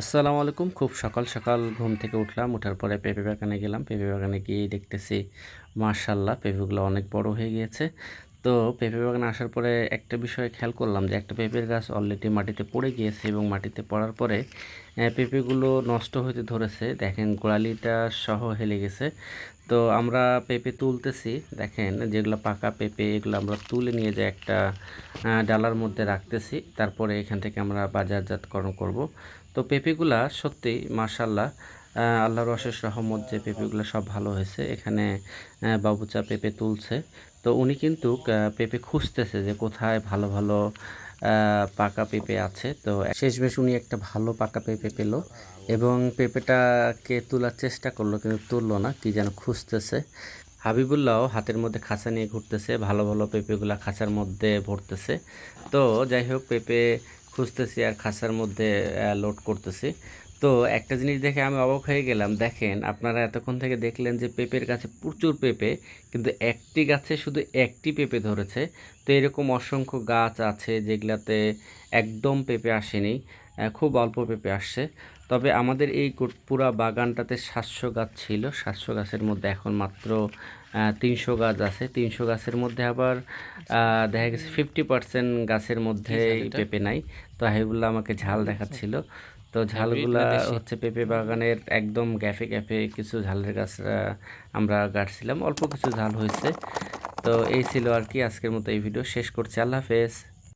আসসালামু আলাইকুম। খুব সকাল সকাল ঘুম থেকে উঠলাম ওঠার পরে পেঁপে বাগানে গেলাম। পেঁপে বাগানে গিয়ে দেখতেছি মার্শাল্লাহ পেঁপেগুলো অনেক বড় হয়ে গিয়েছে। তো পেঁপে বাগানে আসার পরে একটা বিষয়ে খেয়াল করলাম যে একটা পেঁপের গাছ অলরেডি মাটিতে পড়ে গিয়েছে এবং মাটিতে পড়ার পরে পেঁপেগুলো নষ্ট হতে ধরেছে। দেখেন, গোড়ালিটা সহ হেলে গেছে। তো আমরা পেঁপে তুলতেছি, দেখেন, যেগুলো পাকা পেঁপে, এগুলো আমরা তুলে নিয়ে যাই একটা ডালার মধ্যে রাখতেছি। তারপরে এখান থেকে আমরা বাজারজাতকরণ করব। তো পেঁপেগুলা সত্যি মার্শাল্লাহ আল্লাহর অশেষ রহমত যে পেঁপেগুলো সব ভালো হয়েছে, এখানে বাবুচা পেঁপে তুলছে। তো উনি কিন্তু পেঁপে খুঁজতেছে যে কোথায় ভালো ভালো পাকা পেঁপে আছে। তো শেষমেশ উনি একটা ভালো পাকা পেঁপে পেল এবং পেঁপেটাকে তোলার চেষ্টা করল, কিন্তু তুললো না, কি যেন খুঁজতেছে। হাবিবুল্লাহ হাতের মধ্যে খাঁচা নিয়ে ঘুরতেছে, ভালো ভালো পেঁপেগুলা খাঁচার মধ্যে ভরতেছে। তো যাই হোক, পেঁপে খুঁজতেছি আর খাঁচার মধ্যে লোড করতেছি। তো একটা জিনিস দেখে আমি অবাক হয়ে গেলাম। দেখেন, আপনারা এতক্ষণ থেকে দেখলেন যে পেঁপের গাছে প্রচুর পেঁপে। কিন্তু একটি গাছে শুধু একটি পেঁপে ধরেছে। তো এরকম অসংখ্য গাছ আছে যেগুলাতে একদম পেঁপে আসেনি। খুব অল্প পেঁপে আসছে। তবে আমাদের এই পুরা বাগানটাতে সাতশো গাছ ছিল। সাতশো গাছের মধ্যে এখন মাত্র তিনশো গাছ আছে। তিনশো গাছের মধ্যে আবার দেখা গেছে ফিফটি পার্সেন্ট গাছের মধ্যে পেঁপে নাই। তো হাবিবুল্লাহ আমাকে ঝাল দেখাচ্ছিল। তো ঝালগুলা হচ্ছে পেঁপে বাগানের একদম গ্যাফে গ্যাফে কিছু ঝালের গাছ আমরা গাড়ছিলাম। অল্প কিছু ঝাল হয়েছে। তো এই ছিল আর কি আজকের মতো এই ভিডিও। শেষ করছি। আল্লাহ হাফেজ।